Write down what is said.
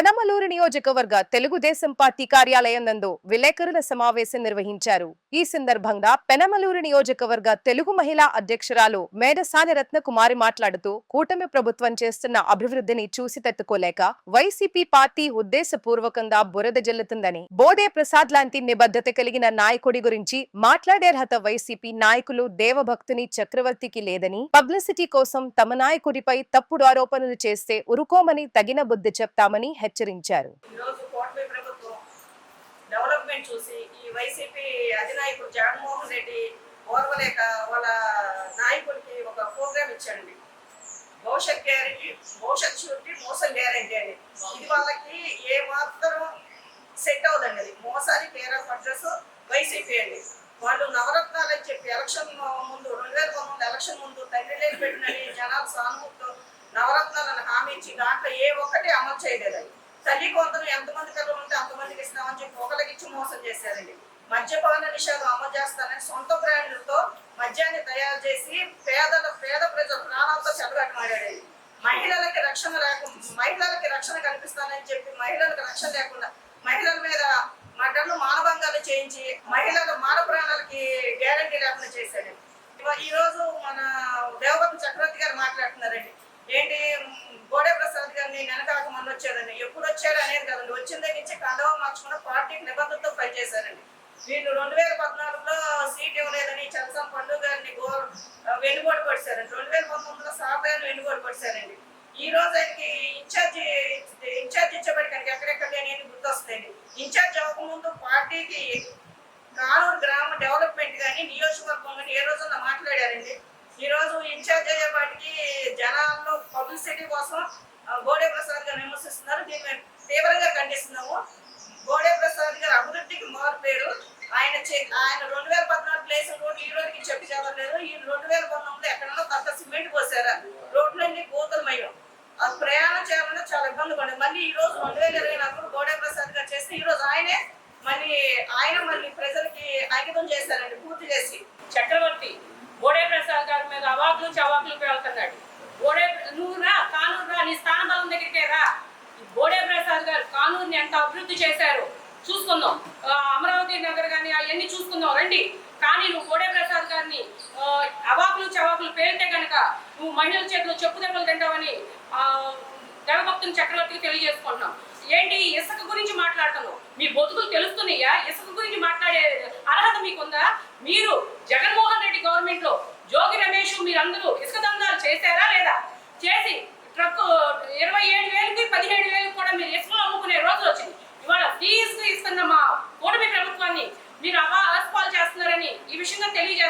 పెనమలూరు నియోజకవర్గ తెలుగుదేశం పార్టీ కార్యాలయం నందు విలేకరుల సమావేశం నిర్వహించారు. ఈ సందర్భంగా పెనమలూరు నియోజకవర్గ తెలుగు మహిళా అధ్యక్షురాలు మేడసాని రత్నకుమారి మాట్లాడుతూ కూటమి ప్రభుత్వం చేస్తున్న అభివృద్ధిని చూసి తట్టుకోలేక వైసీపీ పార్టీ ఉద్దేశపూర్వకంగా బురద జల్లుతుందని బోడే ప్రసాద్ లాంటి నిబద్ధత కలిగిన నాయకుడి గురించి మాట్లాడే అర్హత వైసీపీ నాయకులు దేవభక్తుని చక్రవర్తికి లేదని పబ్లిసిటీ కోసం తమ నాయకుడిపై తప్పుడు ఆరోపణలు చేస్తే ఉరుకోమని తగిన బుద్ధి చెప్తామని హెచ్చరించారు. ఈరోజు కూటమి ప్రభుత్వం డెవలప్మెంట్ చూసి ఈ వైసీపీ అధినాయకుడు జగన్మోహన్ రెడ్డి ఓర్వలేక వాళ్ళ నాయకుడికి ఒక ప్రోగ్రామ్ ఇచ్చాడండి. భవిష్యత్ గ్యారెంటీ భవిష్యత్ షూరిటీ మోసం గ్యారెంటీ అని. ఇది వాళ్ళకి ఏ మాత్రం సెట్ అవుదండి అది. మోసాది పేర్ ఆఫ్ అడ్రస్ వైసీపీ అండి. వాళ్ళు నవరత్నాలు అని చెప్పి ఎలక్షన్ ముందు రెండు వేల పంతొమ్మిది ఎలక్షన్ ముందు తండ్రి లేని పెట్టినని జనాలు సానుభూతితో నవరత్నాలను హామీ ఇచ్చి దాంట్లో ఏ ఒక్కటి అమలు చేయలేదు అది తల్లి కోతలు ఎంతమంది పిల్లలు ఉంటే అంతమందికి ఇస్తామని చెప్పి ఒకరికి ఇచ్చి మోసం చేశారండి. మద్యపాన నిషేధం అమలు చేస్తానని సొంత బ్రాండ్లతో మద్యాన్ని తయారు చేసి పేదల పేద ప్రజల ప్రాణాలతో చెలగాటమాడాడు మహిళలకి రక్షణ లేక మహిళలకి రక్షణ కల్పిస్తానని చెప్పి మహిళలకు రక్షణ లేకుండా మహిళల మీద మటన్లు మానభంగాలు చేయించి మహిళల మాన ప్రాణాలకి గ్యారంటీ లేకుండా చేశాడు ఇవ- ఈ రోజు మన దేవపతి చక్రవర్తి గారు మాట్లాడుతున్నారండి. వచ్చిన దగ్గర నుంచి కండవ మార్చుకున్న పార్టీకి నిబద్ధతతో పనిచేశారండి వీళ్ళు రెండు వేల పద్నాలుగులో సీట్ ఇవ్వలేదని చలసం పండుగ గారిని గో వెనుగోడు పడిశారండి రెండు వేల పంతొమ్మిదిలో సాఫ్ట్వేర్ వెనుగోడు పడిశారండి ఈ రోజు ఆయనకి ఇన్ఛార్జ్ ఇన్ఛార్జ్ ఇచ్చేపటికి ఎక్కడెక్కడ లేని గుర్తొస్తాయండి. ఇన్ఛార్జ్ అవ్వకముందు పార్టీకి కానూరు గ్రామ డెవలప్మెంట్ కానీ నియోజకవర్గం కానీ ఏ రోజున మాట్లాడారండి? ఈ రోజు ఇన్ఛార్జ్ అయ్యేపాటికి జనాల్లో పబ్లిసిటీ కోసం గోడే ప్రసాద్ గారు విమర్శిస్తున్నారు. దీన్ని మేము తీవ్రంగా ఖండిస్తున్నాము. గోడే ప్రసాద్ గారు అభివృద్ధికి మారుపేరు. ఆయన చే- ఆయన రెండు వేల పద్నాలుగు ప్లేస్ రోడ్లు ఈ రోజుకి చెప్పి చదవలేదు ఈ రెండు వేల పంతొమ్మిది ఎక్కడన్నా కొత్త సిమెంట్ పోసారా రోడ్లన్నీ గోతులమయ్యాం ఆ ప్రయాణం చేయాలంటే చాలా ఇబ్బంది పడింది. మళ్ళీ ఈ రోజు రెండు వేల ఇరవై నాలుగు గోడే ప్రసాద్ గారు చేస్తే ఈ రోజు ఆయనే మళ్ళీ ఆయన మళ్ళీ ప్రజలకి అంకితం చేశారండి పూర్తి చేసి. చక్రవర్తి గోడే ప్రసాద్ గారి మీద అవాకులు చవాకులు పేలుతున్నాడు. గోడే ప్రసాద్ ఎంత అభివృద్ధి చేశారు. చూసుకుందాం. ఆ, అమరావతి నగర్ కానీ అవన్నీ చూసుకుందాం. రండి. కానీ నువ్వు కోడే ప్రసాద్ గారిని అవాకులు చవాకులు పేరితే కనుక నువ్వు మహిళల చేతిలో చెప్పు దెబ్బలు తింటావని దేవభక్తుని చక్రవర్తికి తెలియజేసుకుంటున్నాం. ఏంటి? ఇసుక గురించి మాట్లాడుతున్నావు. మీ బతుకులు తెలుస్తున్నాయా? ఇసుక గురించి మాట్లాడే అర్హత మీకుందా? మీరు జగన్మోహన్ రెడ్డి గవర్నమెంట్లో జోగి రమేష్ మీరందరూ ఇసుక దందాలు చేశారా లేదా? చేసి ట్రక్ ఇరవై ఏడు పదిహేడు వేలు కూడా మీరు ఇసుకలు అమ్ముకునే రోజు వచ్చింది. ఇవాళ ఫీజు ఇస్తున్న మా కూటమి ప్రభుత్వాన్ని మీరు అవా అస్పాలు చేస్తున్నారని ఈ విషయంగా తెలియజేస్తారు